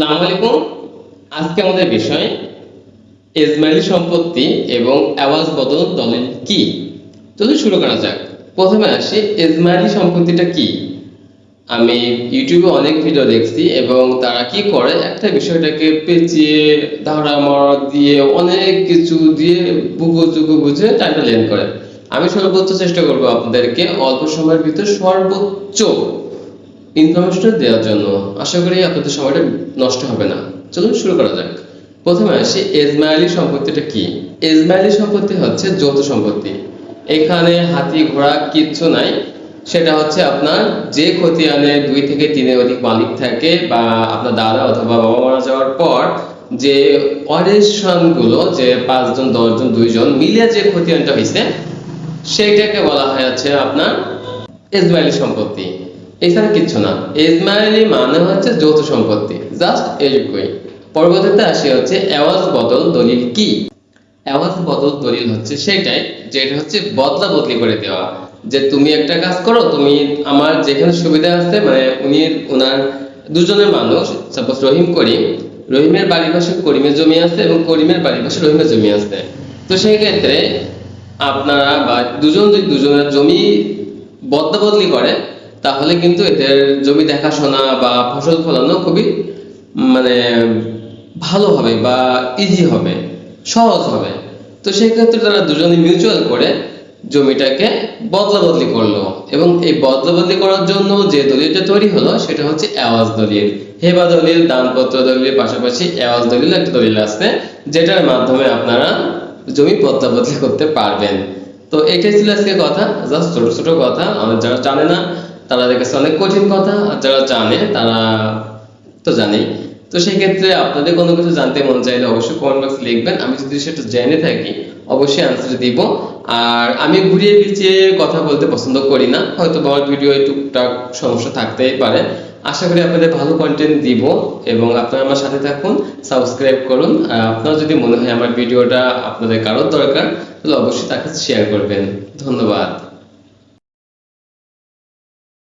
আসসালামু আলাইকুম। আজকে আমাদের বিষয়, ইসমাইলি সম্পত্তি এবং আওয়াজ বদল দলিল কি? চলুন শুরু করা যাক। প্রথমে আসি, ইসমাইলি সম্পত্তিটা কি? আমি ইউটিউবে অনেক ভিডিও দেখছি এবং তারা কি করে? একটা বিষয়টাকে পেঁচিয়ে, ধারা মরা দিয়ে, অনেক কিছু দিয়ে বুকু চুকু বুঝে টাইটা লেন করে। আমি সর্বোচ্চ চেষ্টা করব আপনাদেরকে অল্প সময়ের ভিতর সর্বোচ্চ ইনফরমেশন দেওয়ার জন্য আশা করি আপনাদের সময়টা নষ্ট হবে না। চলুন শুরু করা যাক। প্রথমে আসি, এজমাইলি সম্পত্তিটা কি? এজমাইলি সম্পত্তি হচ্ছে যৌথ সম্পত্তি। এখানে হাতি, ঘোড়া কিচ্ছু নাই। সেটা হচ্ছে আপনার যে খতিয়ানে দুই থেকে তিনের অধিক মালিক থাকে বা আপনার দাদা অথবা বাবা মারা যাওয়ার পর যে অরেশনগুলো যে পাঁচজন, দশজন, দুইজন মিলে যে খতিয়ানটা হয়েছে, সেইটাকে বলা হয় হচ্ছে আপনার ইসমাইলি সম্পত্তি। এছাড়া কিচ্ছু না। ইসমাইলি মানে হচ্ছে যৌথ সম্পত্তি। জাস্ট এইটুকুই পরবর্তীতে আসি হচ্ছে আওয়াজ বদল দলিল কি? আওয়াজ বদল দলিল হচ্ছে সেটাই যেটা হচ্ছে বদলা বদলি করে দেওয়া। যে তুমি একটা কাজ করো, তুমি আমার যেখানে সুবিধা আছে মানে উনি ওনার দুজনের মানুষ সাপোজ রহিম করিম, রহিমের বাড়ির পাশে করিমের জমি আছে এবং করিমের বাড়ির পাশে রহিমের জমি আছে। তো সেই ক্ষেত্রে আপনারা বা দুজন যদি দুজনের জমি বদলা বদলি করে তাহলে কিন্তু এদের জমি দেখাশোনা বা ফসল ফলানো খুবই মানে ভালো হবে বা ইজি হবে, সহজ হবে। তো সেই ক্ষেত্রে তারা দুজনে মিউচুয়াল করে জমিটাকে বদলা বদলি করল এবং এই বদলা বদলি করার জন্য যে দলিলটা তৈরি হলো সেটা হচ্ছে আওয়াজ দলিল। হেবা দলিল, দানপত্র দলিলের পাশাপাশি আওয়াজ দলিল একটা দলিল আছে, যেটার মাধ্যমে আপনারা জমি বদলা বদলি করতে পারবেন। তো এটাই ছিল আজকে কথা, জাস্ট ছোট ছোট কথা, আমাদের যারা জানে না তাদের কাছে অনেক কঠিন কথা, আর যারা জানে তারা তো জানেই। তো সেই ক্ষেত্রে আপনাদের কোনো কিছু জানতে মন চাইলে অবশ্যই কমেন্ট বক্সে লিখবেন। আমি যদি সেটা জেনে থাকি, অবশ্যই আনসার দিব। আর আমি ঘুরিয়ে পিছিয়ে কথা বলতে পছন্দ করি না। হয়তো আমার ভিডিও টুকটাক সমস্যা থাকতেই পারে। আশা করি আপনাদের ভালো কন্টেন্ট দিব এবং আপনারা আমার সাথে থাকুন সাবস্ক্রাইব করুন। আর আপনার যদি মনে হয় আমার ভিডিওটা আপনাদের কারোর দরকার, তাহলে অবশ্যই তাকে শেয়ার করবেন। ধন্যবাদ।